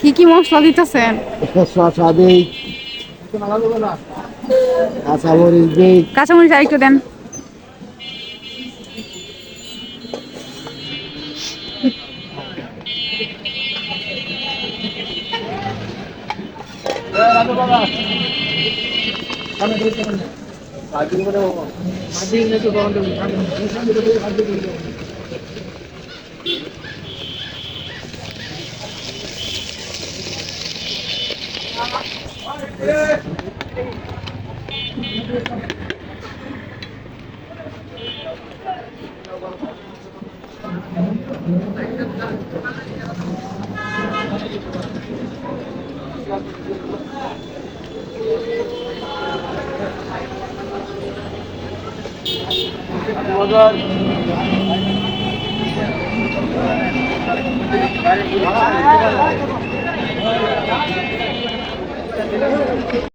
কি কি মশলা দিতেছেন? শসা দিই কাঁচামরিচ দেন। 가지고 그래요. 앉아 있는 거 가는데 무슨 일을 가지고 있는 Thank you. দু হাজার Thank you.